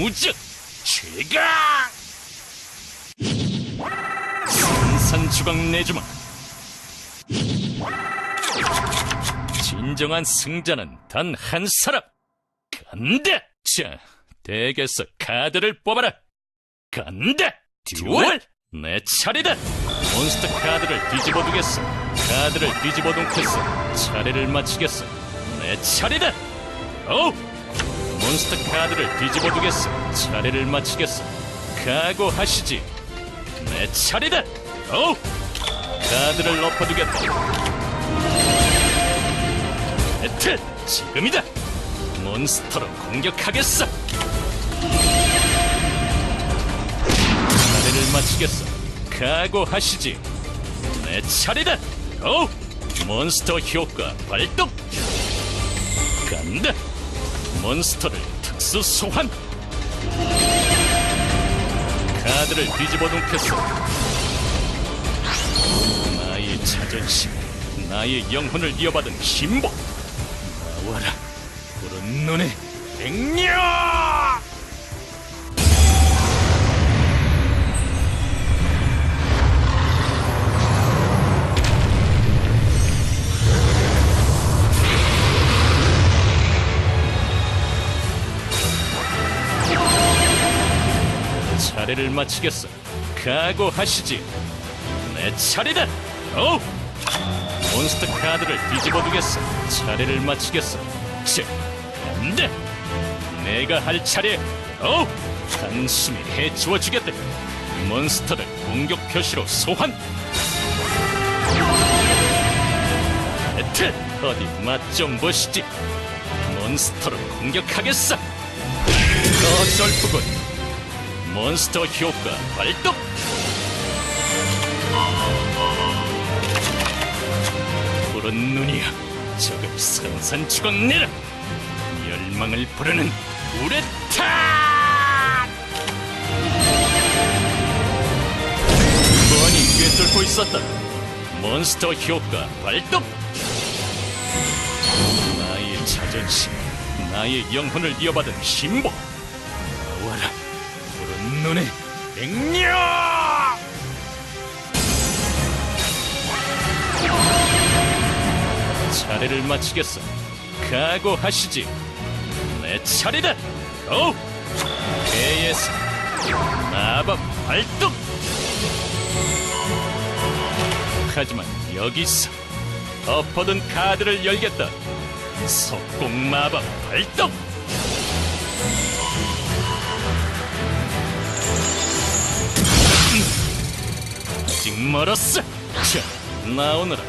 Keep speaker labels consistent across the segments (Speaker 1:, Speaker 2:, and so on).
Speaker 1: 무적 최강! 산산주각 내주마. 진정한 승자는 단 한 사람. 간다! 자 덱에서 카드를 뽑아라. 간다! 듀얼! 내 차례다! 몬스터 카드를 뒤집어 두겠어. 카드를 뒤집어 놓겠어 차례를 마치겠어. 내 차례다! 오 몬스터 카드를 뒤집어 두겠어. 차례를 마치겠어. 각오하시지. 내 차례다! 오 카드를 엎어두겠다. 배틀 지금이다! 몬스터로 공격하겠어! 차례를 마치겠어. 각오하시지. 내 차례다! 고 몬스터 효과 발동! 간다 몬스터를 특수 소환. 카드를 뒤집어 놓겠어 나의 자존심 나의 영혼을 이어받은 힘복. 나와라 푸른 눈의 백녀 차례를 마치겠어. 각오하시지. 내 차례다. 오! 몬스터 카드를 뒤집어 두겠어. 차례를 마치겠어. 치, 안돼. 내가 할 차례. 오! 단숨에 해치워 주겠다. 몬스터를 공격 표시로 소환. 배틀 어디 맛 좀 보시지. 몬스터로 공격하겠어. 어설프군. 몬스터 효과 발동! 푸른 눈이야 조금 산산주걱 내라 열망을 부르는 우레탄 뻔히 꿰뚫고 있었다. 몬스터 효과 발동! 나의 자존심 나의 영혼을 이어받은 신복 눈의 백녀 차례를 마치겠어. 각오하시지. 내 차례다! 오! 배에서 마법 발동! 하지만 여기서 엎어둔 카드를 열겠다. 속공 마법 발동 직 멀었어. 자, 나오너라.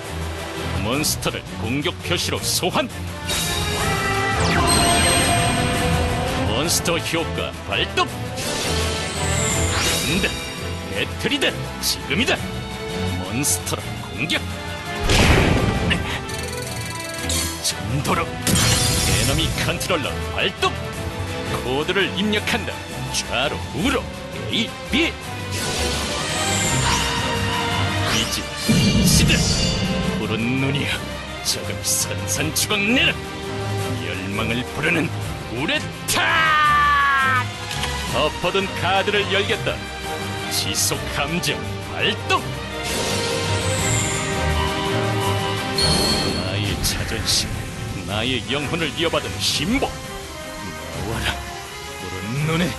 Speaker 1: 몬스터를 공격 표시로 소환. 몬스터 효과 발동. 간다. 배틀이다. 지금이다. 몬스터로 공격. 전도로 에너미 컨트롤러 발동. 코드를 입력한다. 좌로 우로 A B 이지 시대 푸른 눈이야 조금 산산주걱 내라 열망을 부르는 우레탄 엎어둔 카드를 열겠다. 지속 감정 발동! 나의 자존심 나의 영혼을 이어받은 신복. 나와라 푸른 눈의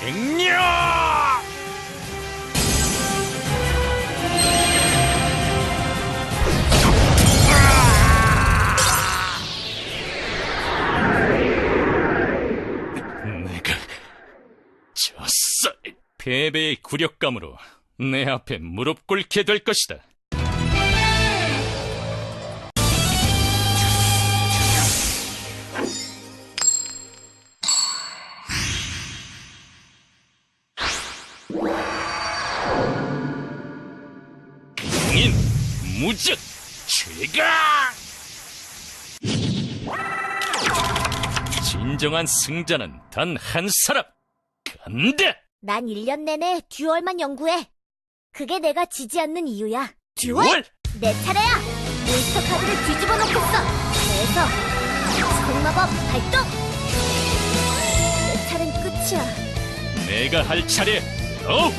Speaker 1: 백녀 패배의 굴욕감으로 내 앞에 무릎 꿇게 될 것이다. 강인 무적 최강! 진정한 승자는 단 한 사람 간다.
Speaker 2: 난 1년 내내 듀얼만 연구해. 그게 내가 지지 않는 이유야.
Speaker 1: 듀얼
Speaker 2: 내 차례야! 몬스터 카드를 뒤집어 놓겠어! 그래서 속마법 발동! 내 차례는 끝이야.
Speaker 1: 내가 할 차례. 어!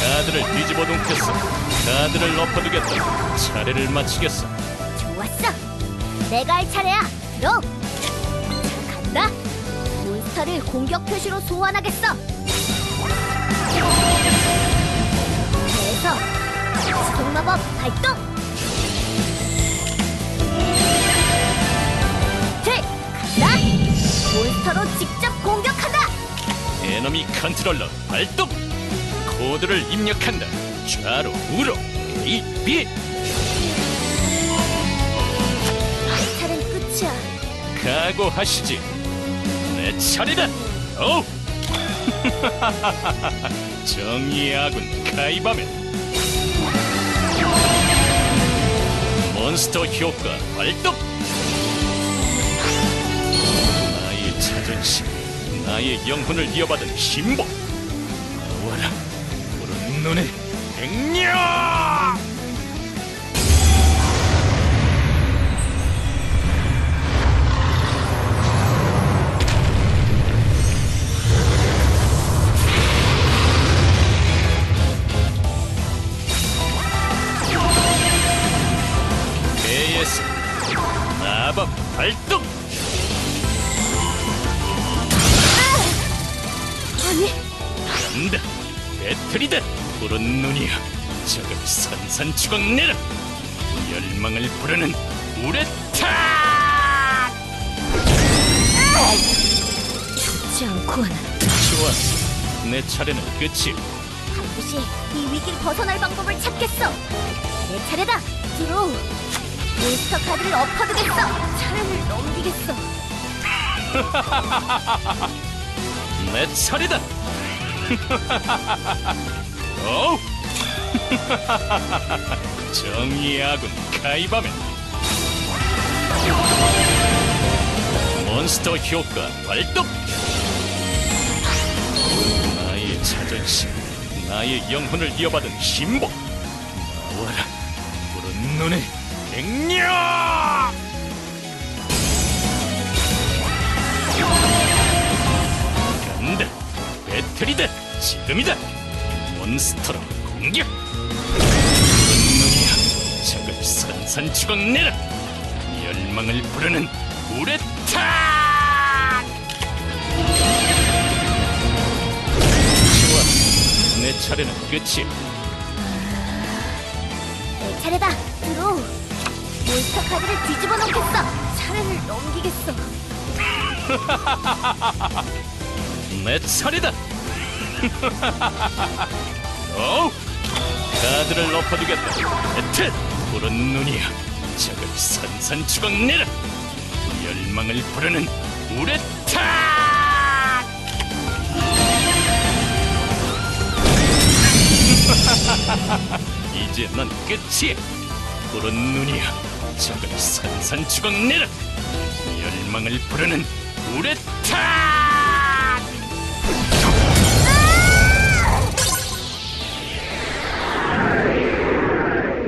Speaker 1: 카드를 뒤집어 놓겠어. 카드를 엎어두겠다. 차례를 마치겠어.
Speaker 2: 좋았어. 내가 할 차례야. 로. 자, 간다. 몬스터를 공격 표시로 소환하겠어. 그래서 스톱마법 발동. 들 간다. 몬스터로 직접 공격한다.
Speaker 1: 에너미 컨트롤러 발동! 코드를 입력한다. 좌로, 우로, A, B.
Speaker 2: 내 차례는 끝이야.
Speaker 1: 각오하시지. 내 차례다. 오! 정의의 아군 가이바맨. 몬스터 효과 발동. 나의 자존심, 나의 영혼을 이어받은 신복. 나와라, 푸른 눈의 백 령! AS 마법 발동!
Speaker 2: 아니,
Speaker 1: 간다! 배틀이다! 푸른 눈이야! 저걸 산산추각 내라! 열망을 부르는 우레타!
Speaker 2: 죽지 않군.
Speaker 1: 좋았어. 내 차례는 끝이야.
Speaker 2: 반드시 이 위기를 벗어날 방법을 찾겠어. 내 차례다. 들어. 몬스터 카드를 엎어두겠어. 차례를 넘기겠어.
Speaker 1: 내 차례다! 오! 정의의 아군 가이바맨 몬스터 효과 발동! 나의 자존심, 나의 영혼을 이어받은 신복 나와라, 푸른 눈의 백령! 간다 배틀이다 지금이다 몬스터로 공격 적을 산산추각 내라 열망을 부르는 우레타 좋아 내 차례는 끝이야
Speaker 2: 내 차례다. 들어. 몬스터 카드를 뒤집어 놓겠어. 차례를 넘기겠어.
Speaker 1: 내 차례다. 오 카드를 엎어두겠다. 배틀 푸른 눈이야 적을 산산추각 내라. 열망을 부르는 우레타 이제 넌 끝이야. 푸른 눈이야 적을 산산추각 내라 열망을 부르는 우레타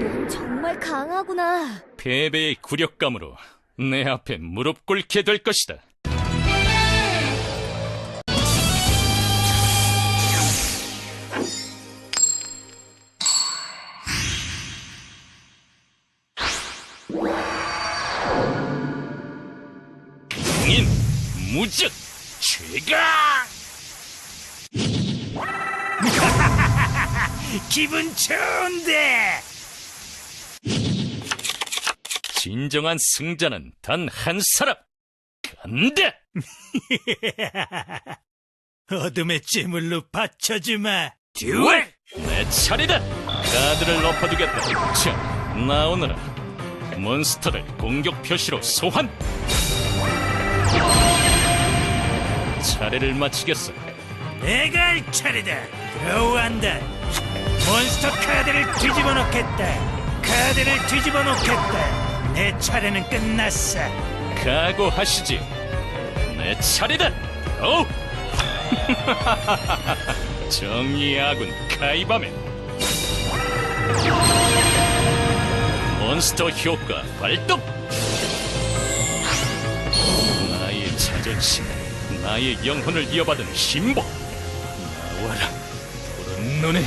Speaker 2: 넌 정말 강하구나.
Speaker 1: 패배의 굴욕감으로 내 앞에 무릎 꿇게 될 것이다. 무적 최강! 기분 좋은데! 진정한 승자는 단 한 사람! 간다!
Speaker 3: 어둠의 제물로 바쳐주마.
Speaker 1: 듀얼! 내 차례다! 카드를 엎어두겠다. 자, 나오너라. 몬스터를 공격 표시로 소환! 차례를 마치겠어.
Speaker 3: 내가 할 차례다. 들어간다. 몬스터 카드를 뒤집어 놓겠다. 카드를 뒤집어 놓겠다. 내 차례는 끝났어.
Speaker 1: 각오하시지. 내 차례다! 오! 정의의 아군 카이바맨 몬스터 효과 발동! 나의 자존심, 나의 영혼을 이어받은 신복 나와라 푸른 눈의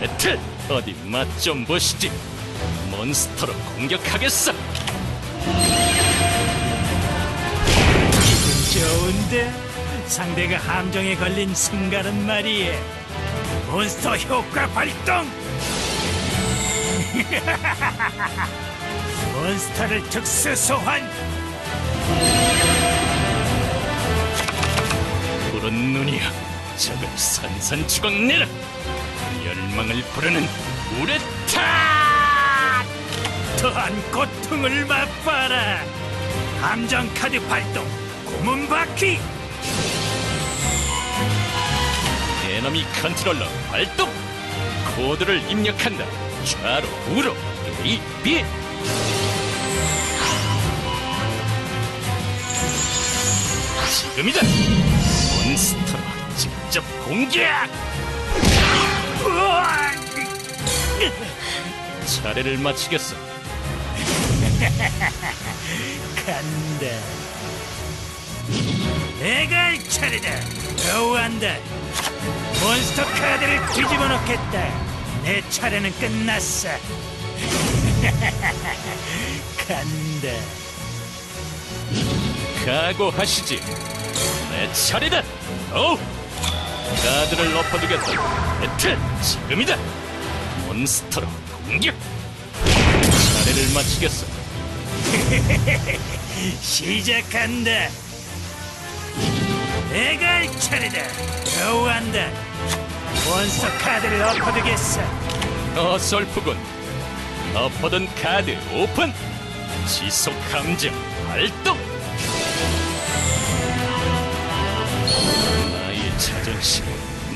Speaker 1: 배틀 어디 맛 좀 보시지. 몬스터로 공격하겠어
Speaker 3: 좋은데? 상대가 함정에 걸린 순간은 말이에 몬스터 효과 발동! 몬스터를 특수 소환!
Speaker 1: 푸른 눈이여 적을 산산추각 내라 열망을 부르는 우레타
Speaker 3: 더한 고통을 맛봐라! 함정 카드 발동! 고 문 바퀴!
Speaker 1: 에너미 컨트롤러 발동 코드를 입력한다. 좌로 우로 A, B. 지금이다. 몬스터로 직접 공격! 차례를 마치겠어.
Speaker 3: 간다 내가 할 차례다. 겨우한다 몬스터 카드를 뒤집어 놓겠다. 내 차례는 끝났어. 간다.
Speaker 1: 각오하시지. 내 차례다. 오 카드를 엎어두겠다. 배틀 지금이다. 몬스터로 공격! 차례를 마치겠어.
Speaker 3: 시작한다 차례다. 겨우한다. 몬스터 카드를 엎어두겠어.
Speaker 1: 어설프군. 엎어둔 카드 오픈. 지속 감정 발동. 나의 자존심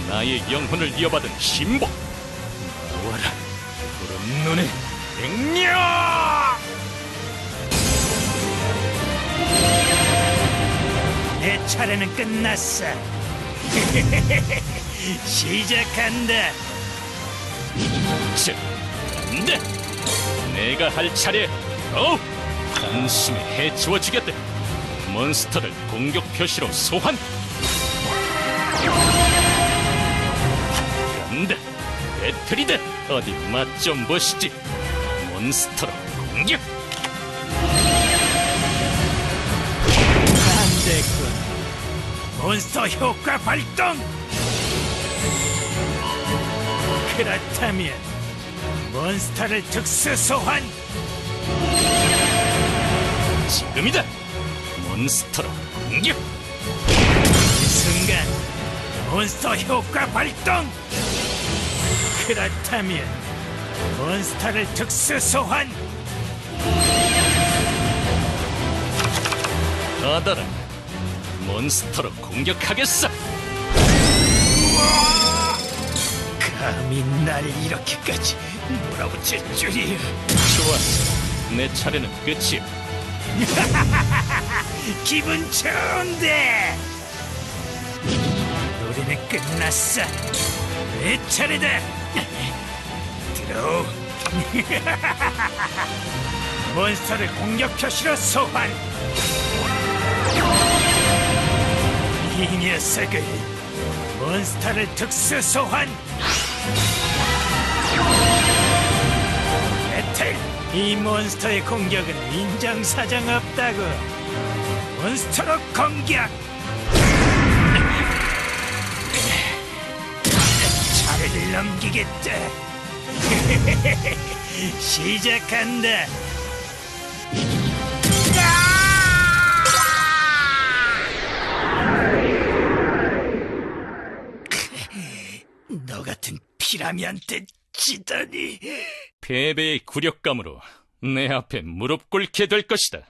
Speaker 1: 나의 영혼을 이어받은 신복. 푸른 눈의 백령
Speaker 3: 내 차례는 끝났어. 시작한다.
Speaker 1: 자, 간다 내가 할 차례. 어? 단숨에 해치워 주겠다 몬스터를 공격 표시로 소환. 간다 배틀이다 어디 맛 좀 보시지. 몬스터로 공격
Speaker 3: 몬스터 효과 발동. 그렇다면 몬스터를 특수 소환.
Speaker 1: 지금이다 몬스터로 공격
Speaker 3: 이 순간 몬스터 효과 발동. 그렇다면 몬스터를 특수 소환.
Speaker 1: 받아라 몬스터로 공격하겠어.
Speaker 3: 감히 날 이렇게까지 몰아붙일 줄이야.
Speaker 1: 좋았어 내 차례는 끝이야.
Speaker 3: 기분 좋은데. 우리는 끝났어. 내 차례다. 들어 몬스터를 공격 표시로 소환 이 녀석을 몬스터를 특수 소환! 배틀! 이 몬스터의 공격은 인정사정 없다고! 몬스터로 공격! 차례를 넘기겠다! 시작한다 같은 피라미한테 지다니.
Speaker 1: 패배의 굴욕감으로 내 앞에 무릎 꿇게 될 것이다